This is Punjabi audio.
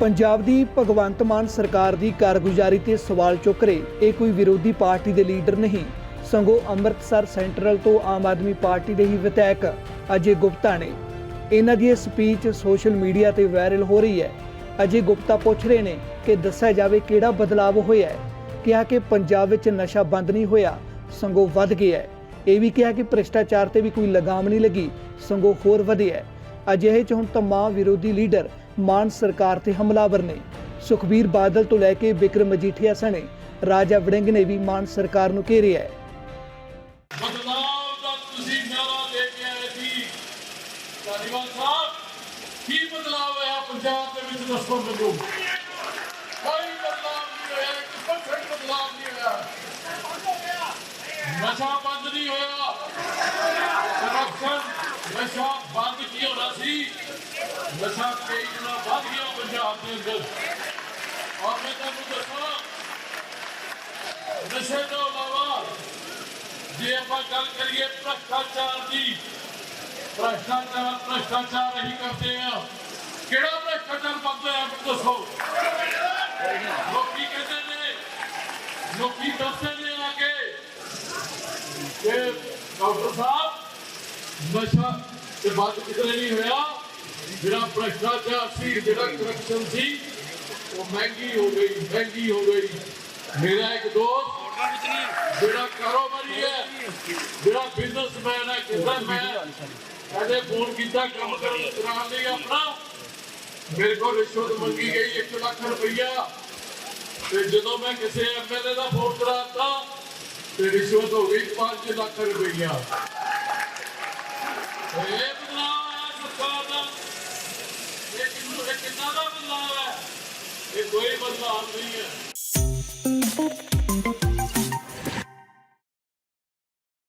ਪੰਜਾਬ ਦੀ ਭਗਵੰਤ ਮਾਨ ਸਰਕਾਰ ਦੀ ਕਾਰਗੁਜ਼ਾਰੀ ਤੇ ਸਵਾਲ ਚੁੱਕ ਰਹੇ, ਇਹ ਕੋਈ ਵਿਰੋਧੀ ਪਾਰਟੀ ਦੇ ਲੀਡਰ ਨਹੀਂ। ਸੰਗੋ ਅੰਮ੍ਰਿਤਸਰ ਸੈਂਟਰਲ ਤੋਂ ਆਮ ਆਦਮੀ ਪਾਰਟੀ ਦੇ ਹੀ ਵਿਧਾਇਕ ਅਜੇ ਗੁਪਤਾ ਨੇ। ਇਹਨਾਂ ਦੀ ਇਹ ਸਪੀਚ ਸੋਸ਼ਲ ਮੀਡੀਆ ਤੇ ਵਾਇਰਲ ਹੋ ਰਹੀ ਹੈ। ਅਜੇ ਗੁਪਤਾ ਪੁੱਛ ਰਹੇ ਨੇ ਕਿ ਦੱਸਿਆ ਜਾਵੇ ਕਿਹੜਾ ਬਦਲਾਅ ਹੋਇਆ ਹੈ। ਕਿਹਾ ਕਿ ਪੰਜਾਬ ਵਿੱਚ ਨਸ਼ਾ ਬੰਦ ਨਹੀਂ ਹੋਇਆ ਸੰਗੋ ਵੱਧ ਗਿਆ ਹੈ। ਇਹ ਵੀ ਕਿਹਾ ਕਿ ਭ੍ਰਿਸ਼ਟਾਚਾਰ ਤੇ ਵੀ ਕੋਈ ਲਗਾਮ ਨਹੀਂ ਲੱਗੀ ਸੰਗੋ ਹੋਰ ਵਧਿਆ ਹੈ। ਅਜਿਹੇ ਚ ਹੁਣ ਤਮਾਮ ਵਿਰੋਧੀ ਲੀਡਰ ਮਾਨ ਸਰਕਾਰ ਤੇ ਹਮਲਾਵਰ ਨੇ। ਸੁਖਬੀਰ ਬਾਦਲ ਤੋਂ ਲੈ ਕੇ ਬਿਕਰਮ ਮਜੀਠੀਆ ਸਣੇ, ਰਾਜਾ ਵੜਿੰਗ ਨੇ ਵੀ ਮਾਨ ਸਰਕਾਰ ਨੂੰ ਘੇਰਿਆ ਹੈ। ਬਦਲਾਵ ਦਾ ਤੁਸੀਂ ਨਾਰਾ ਧਾਲੀਵਾਲ ਸਾਹਿਬ। ਕੀ ਬਦਲਾਵ ਹੋਇਆ ਪੰਜਾਬ ਦੇ ਵਿੱਚ ਦੱਸੋ ਮੈਨੂੰ? ਕੋਈ ਬਦਲਾਵ ਨਹੀਂ ਹੋਇਆ, ਇੱਕ ਪਰਸੈਂਟ ਬਦਲਾਵ ਨਹੀਂ ਹੋਇਆ। ਨਸ਼ਾ ਬੰਦ ਨਹੀਂ ਹੋਇਆ। ਕਰਪਸ਼ਨ ਨਸ਼ਾ ਬੰਦ ਕੀ ਹੋਣਾ ਸੀ? ਨਸ਼ਾ ਕਈ ਗੁਣਾ ਵੱਧ ਗਿਆ ਪੰਜਾਬ ਦੇ ਅੰਦਰ। ਔਰ ਮੈਂ ਤੁਹਾਨੂੰ ਦੱਸਾਂ, ਨਸ਼ੇ ਤੋਂ ਇਲਾਵਾ ਜੇ ਆਪਾਂ ਗੱਲ ਕਰੀਏ ਭ੍ਰਸ਼ਟਾਚਾਰ ਦੀ ਭ੍ਰਸ਼ਟਾਚਾਰ ਭ੍ਰਸ਼ਟਾਚਾਰ ਨਹੀਂ ਕਰਦੇ ਆ ਕਿਹੜਾ ਭ੍ਰਸ਼ਟਾਚਾਰ ਬੰਦ ਹੋਇਆ ਦੱਸੋ? ਲੋਕੀ ਕਹਿੰਦੇ ਨੇ, ਲੋਕੀ ਦੱਸਦੇ ਨੇ ਆ ਕੇ ਕਿ ਡਾਕਟਰ ਸਾਹਿਬ, ਨਸ਼ਾ ਤੇ ਬੰਦ ਕਿਧਰੇ ਨਹੀਂ ਹੋਇਆ। ਜਿਹੜਾ ਭ੍ਰਸ਼ਟਾਚਾਰ ਸੀ, ਜਿਹੜਾ ਕਰਪਸ਼ਨ ਸੀ, ਉਹ ਮਹਿੰਗੀ ਹੋ ਗਈ, ਮਹਿੰਗੀ ਹੋ ਗਈ। ਮੇਰਾ ਇੱਕ ਦੋਸਤ ਜਿਹੜਾ ਕਾਰੋਬਾਰੀ ਹੈ, ਜਿਹੜਾ ਬਿਜ਼ਨਸਮੈਨ ਹੈ ਕਿਸਾ ਮੈਂ ਕਦੇ ਫੋਨ ਕੀਤਾ ਕੰਮ ਕਰਨ ਕਰਾਉਣ ਲਈ ਆਪਣਾ ਮੇਰੇ ਕੋਲ ਰਿਸ਼ਵਤ ਮੰਗੀ ਗਈ 1 ਲੱਖ ਰੁਪਈਆ। ਤੇ ਜਦੋਂ ਮੈਂ ਕਿਸੇ ਐਮਐਲਏ ਦਾ ਫੋਨ ਕਰਾਤਾ ਤੇ ਰਿਸ਼ਵਤ ਹੋ ਗਈ 5 ਲੱਖ ਰੁਪਈਆ। ਇਹ ਬਦਲਾਅ ਹੈ ਸਰਕਾਰ ਦਾ। ਇਹ ਕਿੰਨਾ ਦਾ ਬਦਲਾਅ ਹੈ? ਇਹ ਕੋਈ ਬਦਲਾਅ ਨਹੀਂ ਹੈ।